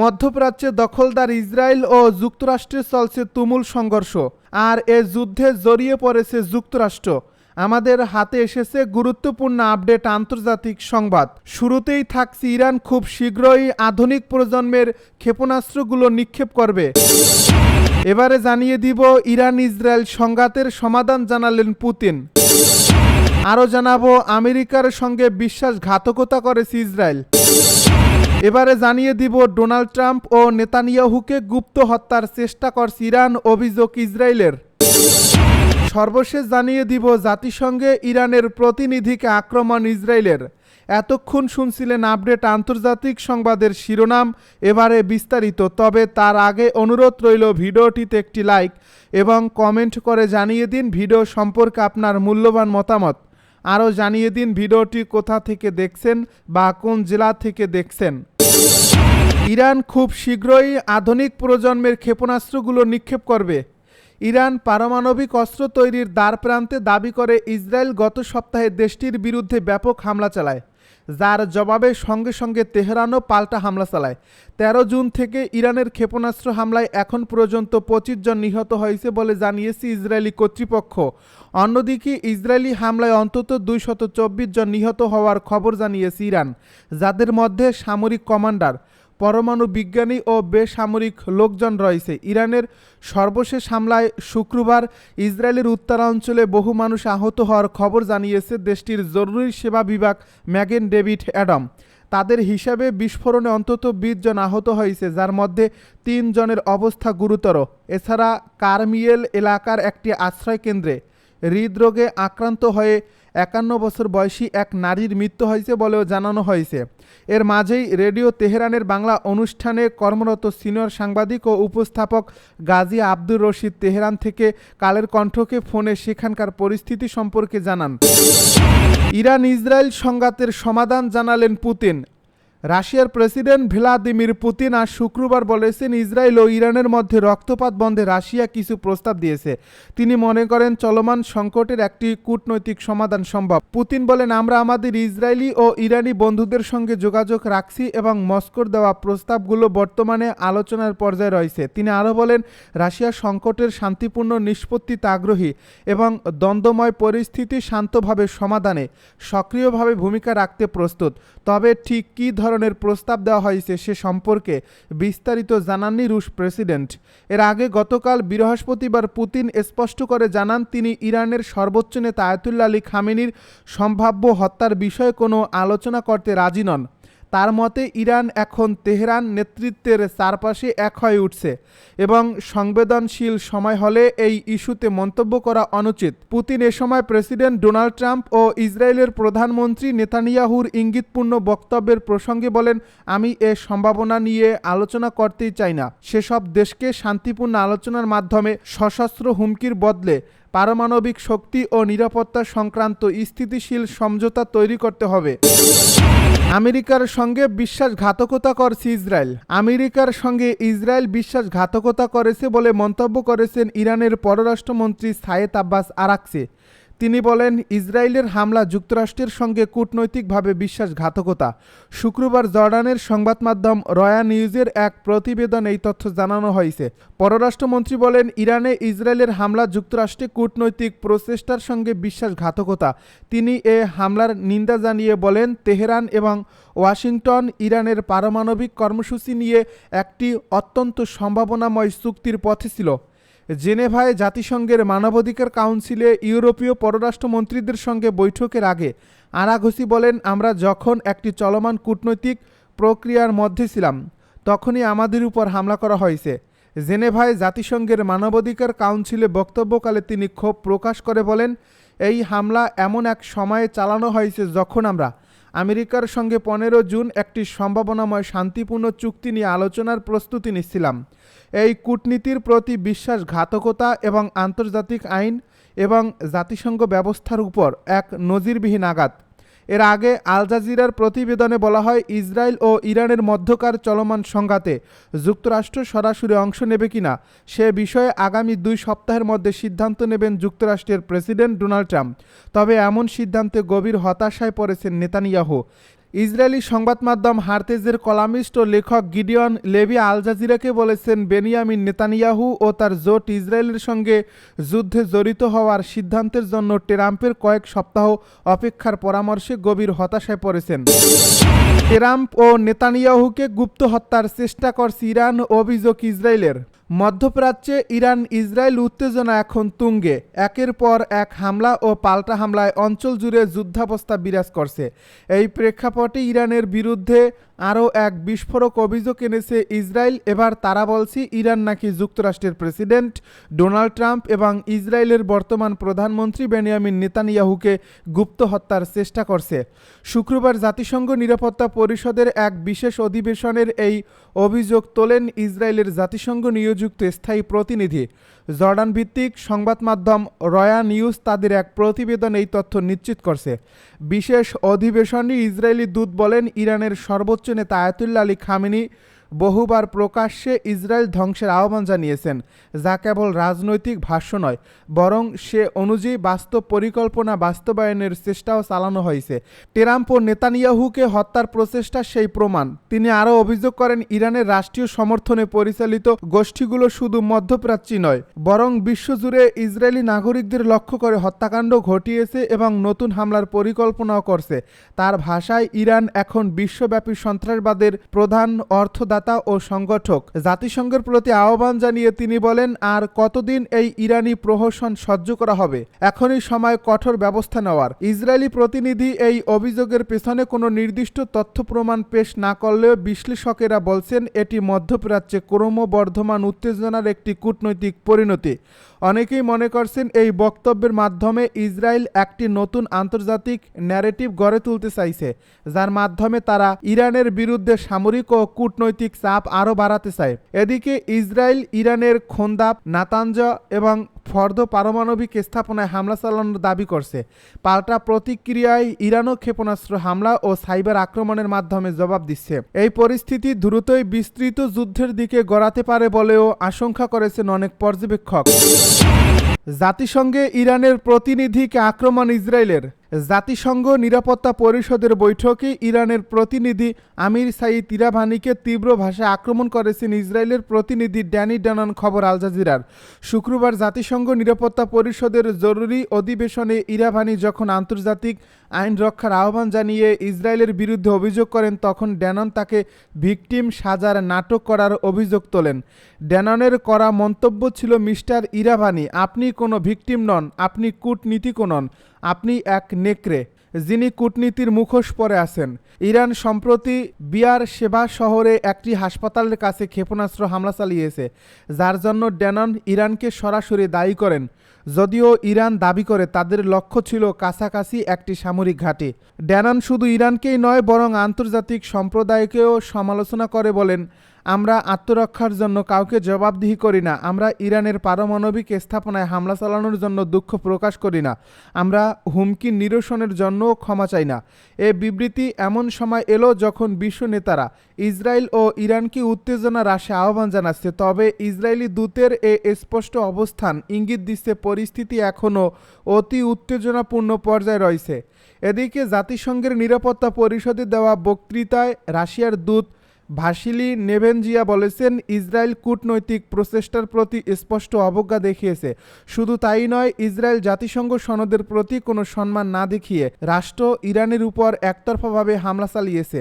মধ্যপ্রাচ্যে দখলদার ইসরায়েল ও যুক্তরাষ্ট্রে চলছে তুমুল সংঘর্ষ। আর এ যুদ্ধে জড়িয়ে পড়েছে যুক্তরাষ্ট্র। আমাদের হাতে এসেছে গুরুত্বপূর্ণ আপডেট আন্তর্জাতিক সংবাদ। শুরুতেই থাকছে ইরান খুব শীঘ্রই আধুনিক প্রজন্মের ক্ষেপণাস্ত্রগুলো নিক্ষেপ করবে। এবারে জানিয়ে দিব ইরান ইসরায়েল সংঘাতের সমাধান জানালেন পুতিন। আরও জানাব, আমেরিকার সঙ্গে বিশ্বাসঘাতকতা করেছে ইসরায়েল। এবারে জানিয়ে দিব, ডোনাল্ড ট্রাম্প ও নেতানিয়াহুকে গুপ্ত হত্যার চেষ্টা করছে ইরান অভিযোগ ইসরায়েলের। সর্বশেষ জানিয়ে দিব, জাতিসংঘে ইরানের প্রতিনিধিকে আক্রমণ ইসরায়েলের। এতক্ষণ শুনছিলেন আপডেট আন্তর্জাতিক সংবাদের শিরোনাম, এবারে বিস্তারিত। তবে তার আগে অনুরোধ রইল, ভিডিওটিতে একটি লাইক এবং কমেন্ট করে জানিয়ে দিন ভিডিও সম্পর্কে আপনার মূল্যবান মতামত। আরও জানিয়ে দিন ভিডিওটি কোথা থেকে দেখছেন বা কোন জেলা থেকে দেখছেন। ইরান খুব শীঘ্রই আধুনিক প্রজন্মের ক্ষেপণাস্ত্রগুলো নিক্ষেপ করবে। ইরান পারমাণবিক অস্ত্র তৈরির দ্বার প্রান্তে দাবি করে ইসরায়েল গত সপ্তাহে দেশটির বিরুদ্ধে ব্যাপক হামলা চালায়। যার জবাবে সঙ্গে সঙ্গে তেহরানও পাল্টা হামলা চালায়। তেরো জুন থেকে ইরানের ক্ষেপণাস্ত্র হামলায় এখন পর্যন্ত পঁচিশ জন নিহত হয়েছে বলে জানিয়েছে ইসরায়েলি কর্তৃপক্ষ। অন্যদিকে ইসরায়েলি হামলায় অন্তত দুইশত চব্বিশ জন নিহত হওয়ার খবর জানিয়েছে ইরান, যাদের মধ্যে সামরিক কমান্ডার পরমাণু বিজ্ঞানী ও বেসামরিক লোকজন রয়েছে। ইরানের সর্বশেষ হামলায় শুক্রবার ইসরায়েলের উত্তরাঞ্চলে বহু মানুষ আহত হওয়ার খবর জানিয়েছে দেশটির জরুরি সেবা বিভাগ ম্যাগেন ডেভিড অ্যাডাম। তাদের হিসাবে বিস্ফোরণে অন্তত বিশ জন আহত হয়েছে, যার মধ্যে তিন জনের অবস্থা গুরুতর। এছাড়া কারমিয়েল এলাকার একটি আশ্রয় কেন্দ্রে হৃদরোগে আক্রান্ত হয়ে একান্ন বছর বয়সী এক নারীর মৃত্যু হয়েছে বলেও জানানো হয়েছে। এর মাঝেই রেডিও তেহরানের বাংলা অনুষ্ঠানে কর্মরত সিনিয়র সাংবাদিক ও উপস্থাপক গাজী আব্দুর রশিদ তেহরান থেকে কালের কণ্ঠকে ফোনে সেখানকার পরিস্থিতি সম্পর্কে জানান। ইরান ইসরায়েল সংঘাতের সমাধান জানালেন পুতিন। রাশিয়ার প্রেসিডেন্ট ভ্লাদিমির পুতিন আজ শুক্রবার বলেছেন, ইসরায়েল ও ইরানের মধ্যে রক্তপাত বন্ধে রাশিয়া কিছু প্রস্তাব দিয়েছে। তিনি মনে করেন, চলমান সংকটের একটি কূটনৈতিক সমাধান সম্ভব। পুতিন বলেন, আমরা আমাদের ইসরায়েলি ও ইরানি বন্ধুদের সঙ্গে যোগাযোগ রাখছি এবং মস্কোর দেওয়া প্রস্তাবগুলো বর্তমানে আলোচনার পর্যায়ে রয়েছে। তিনি আরও বলেন, রাশিয়া সংকটের শান্তিপূর্ণ নিষ্পত্তিতে আগ্রহী এবং দ্বন্দ্বময় পরিস্থিতি শান্তভাবে সমাধানে সক্রিয়ভাবে ভূমিকা রাখতে প্রস্তুত। তবে ঠিক কী ধরনের প্রস্তাব দেওয়া হয়েছে সে সম্পর্কে বিস্তারিত জানাননি রুশ প্রেসিডেন্ট। এর আগে গতকাল বৃহস্পতিবার পুতিন স্পষ্ট করে জানান তিনি ইরানের সর্বোচ্চ নেতা আয়তুল্লা আলী খামেনির সম্ভাব্য হত্যার বিষয়ে কোনো আলোচনা করতে রাজি নন। তার মতে ইরান এখন তেহরান নেতৃত্বের চারপাশে এক হয়ে উঠছে এবং সংবেদনশীল সময় হলে এই ইস্যুতে মন্তব্য করা অনুচিত। পুতিন এ সময় প্রেসিডেন্ট ডোনাল্ড ট্রাম্প ও ইসরায়েলের প্রধানমন্ত্রী নেতানিয়াহুর ইঙ্গিতপূর্ণ বক্তব্যের প্রসঙ্গে বলেন, আমি এ সম্ভাবনা নিয়ে আলোচনা করতেই চাই না। সেসব দেশকে শান্তিপূর্ণ আলোচনার মাধ্যমে সশস্ত্র হুমকির বদলে পারমাণবিক শক্তি ও নিরাপত্তা সংক্রান্ত স্থিতিশীল সমঝোতা তৈরি করতে হবে। আমেরিকার সঙ্গে বিশ্বাসঘাতকতা করছে ইসরায়েল। আমেরিকার সঙ্গে ইসরায়েল বিশ্বাসঘাতকতা করেছে বলে মন্তব্য করেছেন ইরানের পররাষ্ট্রমন্ত্রী সায়েদ আব্বাস আরাকসে। তিনি বলেন, ইসরায়েলের হামলা যুক্তরাষ্ট্রের সঙ্গে কূটনৈতিকভাবে বিশ্বাসঘাতকতা। শুক্রবার জর্ডানের সংবাদ মাধ্যম রয়া নিউজের এক প্রতিবেদন এই তথ্য জানানো হয়েছে। পররাষ্ট্রমন্ত্রী বলেন, ইরানে ইসরায়েলের হামলা যুক্তরাষ্ট্রে কূটনৈতিক প্রচেষ্টার সঙ্গে বিশ্বাসঘাতকতা। তিনি এ হামলার নিন্দা জানিয়ে বলেন, তেহরান এবং ওয়াশিংটন ইরানের পারমাণবিক কর্মসূচি নিয়ে একটি অত্যন্ত সম্ভাবনাময় চুক্তির পথে ছিল। জেনেভায় জাতিসংঘের মানবাধিকার কাউন্সিলে ইউরোপীয় পররাষ্ট্রমন্ত্রীদের সঙ্গে বৈঠকের আগে আরাঘোসি বলেন, আমরা যখন একটি চলমান কূটনৈতিক প্রক্রিয়ার মধ্যে ছিলাম, তখনই আমাদের উপর হামলা করা হয়েছে। জেনেভায় জাতিসংঘের মানবাধিকার কাউন্সিলে বক্তব্যকালে তিনি ক্ষোভ প্রকাশ করে বলেন, এই হামলা এমন এক সময়ে চালানো হয়েছে যখন আমরা আমেরিকার সঙ্গে পনেরো জুন একটি সম্ভাবনাময় শান্তিপূর্ণ চুক্তি নিয়ে আলোচনার প্রস্তুতি নিচ্ছিলাম। এই কূটনীতির প্রতি বিশ্বাসঘাতকতা এবং আন্তর্জাতিক আইন এবং জাতিসংঘ ব্যবস্থার উপর এক নজিরবিহীন আঘাত। এর আগে আল জাজিরার প্রতিবেদনে বলা হয়, ইসরায়েল ও ইরানের মধ্যকার চলমান সংঘাতে যুক্তরাষ্ট্র সরাসরি অংশ নেবে কিনা সে বিষয়ে আগামী দুই সপ্তাহের মধ্যে সিদ্ধান্ত নেবেন যুক্তরাষ্ট্রের প্রেসিডেন্ট ডোনাল্ড ট্রাম্প। তবে এমন সিদ্ধান্তে গভীর হতাশায় পড়েছেন নেতানিয়াহু। ইসরায়েলি সংবাদ মাধ্যম হারতেজের কলামিস্ট ও লেখক গিডিয়ন লেভি আল জাজিরাকে বলেছেন, বেনিয়ামিন নেতানিয়াহু ও তার জোট ইসরায়েলের সঙ্গে যুদ্ধে জড়িত হওয়ার সিদ্ধান্তের জন্য ট্রাম্পের কয়েক সপ্তাহ অপেক্ষার পরামর্শে গভীর হতাশায় পড়েছেন। ট্রাম্প ও নেতানিয়াহুকে গুপ্ত হত্যার চেষ্টা করছে ইরান অভিযোগ ইসরায়েলের। মধ্যপ্রাচ্যে ইরান ইসরায়েল উত্তেজনা এখন তুঙ্গে। একের পর এক হামলা ও পাল্টা হামলায় অঞ্চল জুড়ে যুদ্ধাবস্থা বিরাজ করছে। এই প্রেক্ষাপটে ইরানের বিরুদ্ধে আরও এক বিস্ফোরক অভিযোগ এনেছে ইসরায়েল। এবার তারা বলছে, ইরান নাকি যুক্তরাষ্ট্রের প্রেসিডেন্ট ডোনাল্ড ট্রাম্প এবং ইসরায়েলের বর্তমান প্রধানমন্ত্রী বেনিয়ামিন নেতানিয়াহুকে গুপ্ত হত্যার চেষ্টা করছে। শুক্রবার জাতিসংঘ নিরাপত্তা পরিষদের এক বিশেষ অধিবেশনের এই অভিযোগ তোলেন ইসরায়েলের জাতিসংঘ নিয়োজিত স্থায়ী প্রতিনিধি। জর্ডান ভিত্তিক সংবাদ মাধ্যম রয়া নিউজ তাদের এক প্রতিবেদন এই তথ্য নিশ্চিত করছে। বিশেষ অধিবেশনে ইসরায়েলি দূত বলেন, ইরানের সর্বোচ্চ নেতা আয়াতুল্লা আলী খামেনি বহুবার প্রকাশ্যে ইসরায়েল ধ্বংসের আহ্বান জানিয়েছেন। যা কেবল রাজনৈতিক ভাষ্য নয়, বরং সে অনুযায়ী বাস্তব পরিকল্পনা বাস্তবায়নের চেষ্টাও চালানো হয়েছে। ট্রাম্প ও নেতানিয়াহুকে হত্যার প্রচেষ্টা সেই প্রমাণ। তিনি আরও অভিযোগ করেন, ইরানের রাষ্ট্রীয় সমর্থনে পরিচালিত গোষ্ঠীগুলো শুধু মধ্যপ্রাচ্যই নয়, বরং বিশ্বজুড়ে ইসরায়েলি নাগরিকদের লক্ষ্য করে হত্যাকাণ্ড ঘটিয়েছে এবং নতুন হামলার পরিকল্পনাও করছে। তার ভাষায়, ইরান এখন বিশ্বব্যাপী সন্ত্রাসবাদের প্রধান অর্থদাতা। ও সংগঠক। জাতিসংঘের প্রতি আহ্বান জানিয়ে তিনি বলেন, আর কতদিন এই ইরানি প্রহসন সহ্য করা হবে? এখনই সময় কঠোর ব্যবস্থা নেওয়ার। ইসরায়েলি প্রতিনিধি এই অভিযোগের পেছনে কোনো নির্দিষ্ট তথ্য প্রমাণ পেশ না করলেও বিশ্লেষকেরা বলছেন, এটি মধ্যপ্রাচ্যে ক্রমবর্ধমান উত্তেজনার একটি কূটনৈতিক পরিণতি। অনেকেই মনে করছেন এই বক্তব্যের মাধ্যমে ইসরায়েল একটি নতুন আন্তর্জাতিক ন্যারেটিভ গড়ে তুলতে চাইছে, যার মাধ্যমে তারা ইরানের বিরুদ্ধে সামরিক ও কূটনৈতিক চাপ আরও বাড়াতে চায়। এদিকে ইসরায়েল ইরানের খোন্দাব নাতাঞ্জ এবং ফর্দ পারমাণবিক স্থাপনায় হামলা চালানোর দাবি করছে। পাল্টা প্রতিক্রিয়ায় ইরানও ক্ষেপণাস্ত্র হামলা ও সাইবার আক্রমণের মাধ্যমে জবাব দিচ্ছে। এই পরিস্থিতি দ্রুতই বিস্তৃত যুদ্ধের দিকে গড়াতে পারে বলেও আশঙ্কা করেছেন অনেক পর্যবেক্ষক। জাতিসংঘে ইরানের প্রতিনিধিকে আক্রমণ ইসরায়েলের। জাতিসংঘ নিরাপত্তা পরিষদের বৈঠকে ইরানের প্রতিনিধি আমির সাইদ ইরাভানিকে তীব্র ভাষায় আক্রমণ করেছেন ইসরায়েলের প্রতিনিধি ড্যানি ডানন খবর আল জাজিরার। শুক্রবার জাতিসংঘ নিরাপত্তা পরিষদের জরুরি অধিবেশনে ইরাভানি যখন আন্তর্জাতিক আইন রক্ষার আহ্বান জানিয়ে ইসরায়েলের বিরুদ্ধে অভিযোগ করেন, তখন ড্যানন তাকে ভিকটিম সাজার নাটক করার অভিযোগ তোলেন। ড্যাননের করা মন্তব্য ছিল, মিস্টার ইরাভানি, আপনি কোনো ভিকটিম নন, আপনি কূটনীতিকও নন। আপনি এক নেকড়ে, যিনি কূটনীতির মুখোশ পরে আছেন। ইরান সম্প্রতি বিয়ার সেবা শহরে একটি হাসপাতালের কাছে ক্ষেপণাস্ত্র হামলা চালিয়েছে, যার জন্য ড্যানন ইরানকে সরাসরি দায়ী করেন। যদিও ইরান দাবি করে তাদের লক্ষ্য ছিল কাছাকাছি একটি সামরিক ঘাঁটি। ড্যানন শুধু ইরানকেই নয়, বরং আন্তর্জাতিক সম্প্রদায়কেও সমালোচনা করে বলেন আমরা আত্মরক্ষার জন্য কাউকে জবাবদিহি করি না। আমরা ইরানের পারমাণবিক স্থাপনায় হামলা চালানোর জন্য দুঃখ প্রকাশ করি না। আমরা হুমকি নিরসনের জন্যও ক্ষমা চাই না। এ বিবৃতি এমন সময় এলো যখন বিশ্ব নেতারা ইসরায়েল ও ইরানকে উত্তেজনা হ্রাসে আহ্বান জানাচ্ছে, তবে ইসরায়েলি দূতের এ স্পষ্ট অবস্থান ইঙ্গিত দিচ্ছে পরিস্থিতি এখনও অতি উত্তেজনাপূর্ণ পর্যায়ে রয়েছে। এদিকে জাতিসংঘের নিরাপত্তা পরিষদে দেওয়া বক্তৃতায় রাশিয়ার দূত ভাসিলি নেভেনজিয়া বলেছেন, ইসরায়েল কূটনৈতিক প্রচেষ্টার প্রতি স্পষ্ট অবজ্ঞা দেখিয়েছে। শুধু তাই নয়, ইসরায়েল জাতিসংঘ সনদের প্রতি কোনো সম্মান না দেখিয়ে রাষ্ট্র ইরানের উপর একতরফাভাবে হামলা চালিয়েছে।